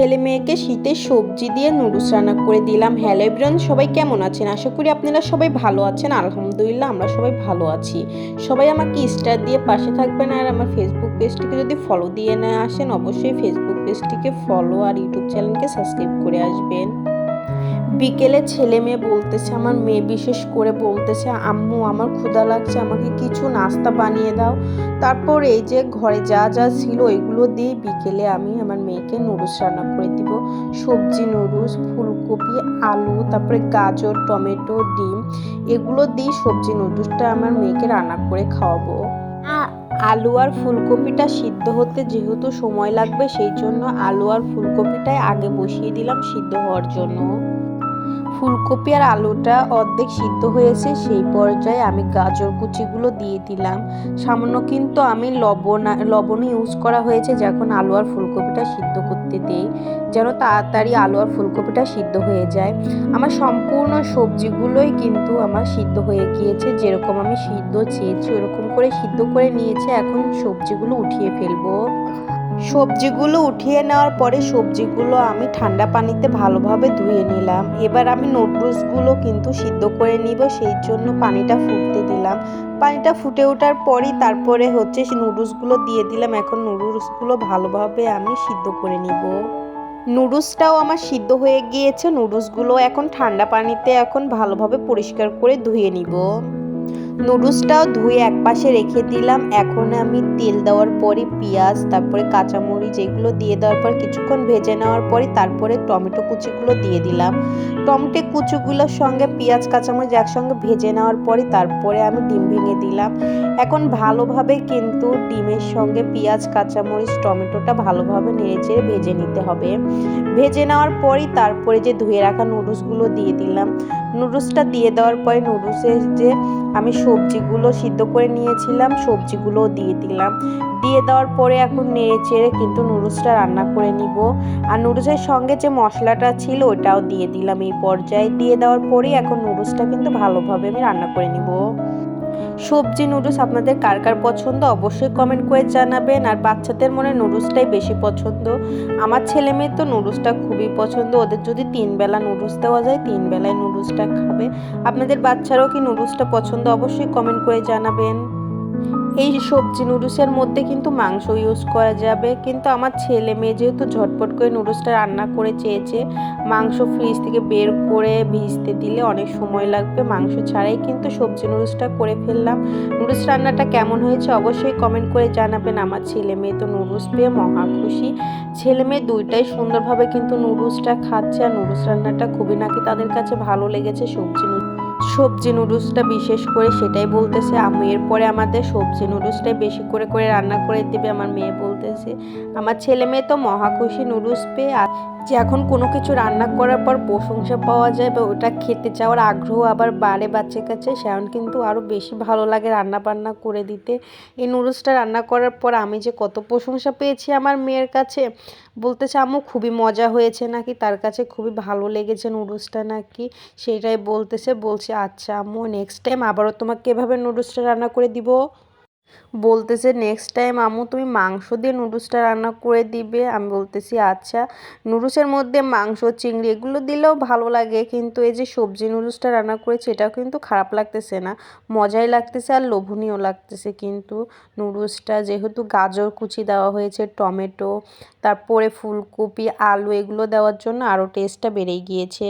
ছেলে মেয়েকে শীতের সবজি দিয়ে নুডলস রান্না করে দিলাম। হ্যালো এভরিওয়ান সবাই কেমন আছেন? আশা করি আপনারা সবাই ভালো আছেন। আলহামদুলিল্লাহ, আমরা সবাই ভালো আছি। সবাই আমাকে স্টার দিয়ে পাশে থাকবেন আর আমার ফেসবুক পেজটিকে যদি ফলো দিয়ে না আসেন, অবশ্যই ফেসবুক পেজটিকে ফলো আর ইউটিউব চ্যানেলকে সাবস্ক্রাইব করে আসবেন। বিকেলে ছেলে মেয়ে বলতেছে, আমার মেয়ে বিশেষ করে বলতেছে, আম্মু আমার ক্ষুধা লাগছে, আমাকে কিছু নাস্তা বানিয়ে দাও। তারপর এই যে ঘরে যা যা ছিল এগুলো দিয়ে বিকেলে আমি আমার মেয়েকে নুডলস রান্না করে দিব। সবজি নুডলস, ফুলকপি, আলু, তারপরে গাজর, টমেটো, ডিম, এগুলো দিয়ে সবজি নুডলসটা আমার মেয়েকে রান্না করে খাওয়াবো। আলু আর ফুলকপিটা সিদ্ধ হতে যেহেতু সময় লাগবে, সেই জন্য আলু আর ফুলকপিটাই আগে বসিয়ে দিলাম সিদ্ধ হওয়ার জন্য। ফুলকপি আর আলুটা অর্ধেক সিদ্ধ হয়েছে, সেই পর্যায়ে আমি গাজর কুচিগুলো দিয়ে দিলাম। সামান্য কিন্তু আমি লবণ লবণ ইউজ করা হয়েছে যখন আলু আর ফুলকপিটা সিদ্ধ করতে দিই, যেন তাড়াতাড়ি আলু আর ফুলকপিটা সিদ্ধ হয়ে যায়। আমার সম্পূর্ণ সবজিগুলোই কিন্তু আমার সিদ্ধ হয়ে গিয়েছে, যেরকম আমি সিদ্ধ চেয়েছি, ওরকম করে সিদ্ধ করে নিয়েছে, এখন সবজিগুলো উঠিয়ে ফেলব। সবজিগুলো উঠিয়ে নেওয়ার পরে সবজিগুলো আমি ঠান্ডা পানিতে ভালোভাবে ধুয়ে নিলাম। এবার আমি নুডলসগুলো কিন্তু সিদ্ধ করে নিব, সেই জন্য পানিটা ফুটতে দিলাম। পানিটা ফুটে ওঠার পরই তারপরে হচ্ছে নুডলসগুলো দিয়ে দিলাম। এখন নুডলসগুলো ভালোভাবে আমি সিদ্ধ করে নিব। নুডলসটাও আমার সিদ্ধ হয়ে গিয়েছে। নুডলসগুলো এখন ঠান্ডা পানিতে এখন ভালোভাবে পরিষ্কার করে ধুয়ে নিব। নুডলসটাও ধুয়ে এক পাশে রেখে দিলাম। এখন আমি তেল দেওয়ার পরে পেঁয়াজ, তারপরে কাঁচামরিচ এগুলো দিয়ে দেওয়ার পর কিছুক্ষণ ভেজে নেওয়ার পরে তারপরে টমেটো কুচিগুলো দিয়ে দিলাম। টমেটো কুচিগুলোর সঙ্গে পেঁয়াজ, কাঁচামরিচ একসঙ্গে ভেজে নেওয়ার পরে তারপরে আমি ডিম ভেঙে দিলাম। এখন ভালোভাবে কিন্তু ডিমের সঙ্গে পেঁয়াজ, কাঁচামরিচ, টমেটোটা ভালোভাবে নেড়েচেড়ে ভেজে নিতে হবে। ভেজে নেওয়ার পরই তারপরে যে ধুয়ে রাখা নুডলসগুলো দিয়ে দিলাম। নুডলসটা দিয়ে দেওয়ার পরে নুডলসের যে আমি সবজিগুলো সিদ্ধ করে নিয়েছিলাম সবজিগুলো দিয়ে দিলাম। দিয়ে দেওয়ার পরে এখন নেড়ে চেড়ে কিন্তু নুডলসটা রান্না করে নিব। আর নুডলসের সঙ্গে যে মশলাটা ছিল ওটাও দিয়ে দিলাম এই পর্যায়ে। দিয়ে দেওয়ার পরেই এখন নুডলসটা কিন্তু ভালোভাবে আমি রান্না করে নিব। সবজি নুডলস আপনাদের কার কার পছন্দ অবশ্যই কমেন্ট করে জানাবেন। আর বাচ্চাদের মনে নুডলসটাই বেশি পছন্দ। আমার ছেলে মেয়ে তো নুডলসটা খুবই পছন্দ। ওদের যদি তিন বেলা নুডলস দেওয়া যায়, তিন বেলায় নুডলসটা খাবে। আপনাদের বাচ্চারাও কি নুডলসটা পছন্দ অবশ্যই কমেন্ট করে জানাবেন। এই সবজি নুডলসের মধ্যে কিন্তু মাংস ইউজ করা যাবে। কিন্তু আমার ছেলে মেয়ে যেহেতু ঝটপট করে নুডলসটা রান্না করে চেয়েছে, মাংস ফ্রিজ থেকে বের করে ভিজতে দিলে অনেক সময় লাগবে মাংস ছাড়াই। কিন্তু সবজি নুডলসটা করে ফেললাম। নুডলস রান্নাটা কেমন হয়েছে অবশ্যই কমেন্ট করে জানাবেন। আমার ছেলে মেয়ে তো নুডলস পেয়ে মহা খুশি। ছেলে মেয়ে দুইটাই সুন্দরভাবে কিন্তু নুডলসটা খাচ্ছে আর নুডলস রান্নাটা খুবই নাকি তাদের কাছে ভালো লেগেছে সবজি নুডলস। সবজি নুডলসটা বিশেষ করে সেটাই বলতেছে। আমি এরপরে আমাদের সবজি নুডলসটাই বেশি করে করে রান্না করে দেবে, আমার মেয়ে বলতেছে। আমার ছেলে মেয়ে তো মহা খুশি নুডলস পেয়ে যে এখন কোনো কিছু রান্না করার পর প্রশংসা পাওয়া যায় বা ওটা খেতে চাওয়ার আগ্রহ আবার বাড়ে বাচ্চার কাছে সেমন কিন্তু আরও বেশি ভালো লাগে রান্না বান্না করে দিতে। এই নুডলসটা রান্না করার পর আমি যে কত প্রশংসা পেয়েছি আমার মেয়ের কাছে, বলতেছে, আম্মু, খুবই মজা হয়েছে নাকি? তার কাছে খুবই ভালো লেগেছে নুডলসটা নাকি? সেটাই বলতেছে বলছে আচ্ছা আম্মু নেক্সট টাইম আবারও তোমাকে এভাবে নুডলসটা রান্না করে দিব? বলতেছে নেক্সট টাইম আমু তুমি মাংস দিয়ে নুডলসটা রান্না করে দিবে। আমি বলতেছি আচ্ছা নুডলসের মধ্যে মাংস, চিংড়ি এগুলো দিলেও ভালো লাগে, কিন্তু এই যে সবজি নুডলসটা রান্না করেছে, এটাও কিন্তু খারাপ লাগতেছে না। মজাই লাগতেছে আর লোভনীয় লাগতেছে। কিন্তু নুডলসটা যেহেতু গাজর কুচি দেওয়া হয়েছে, টমেটো, তারপরে ফুলকপি, আলু এগুলো দেওয়ার জন্য আরও টেস্টটা বেড়ে গিয়েছে।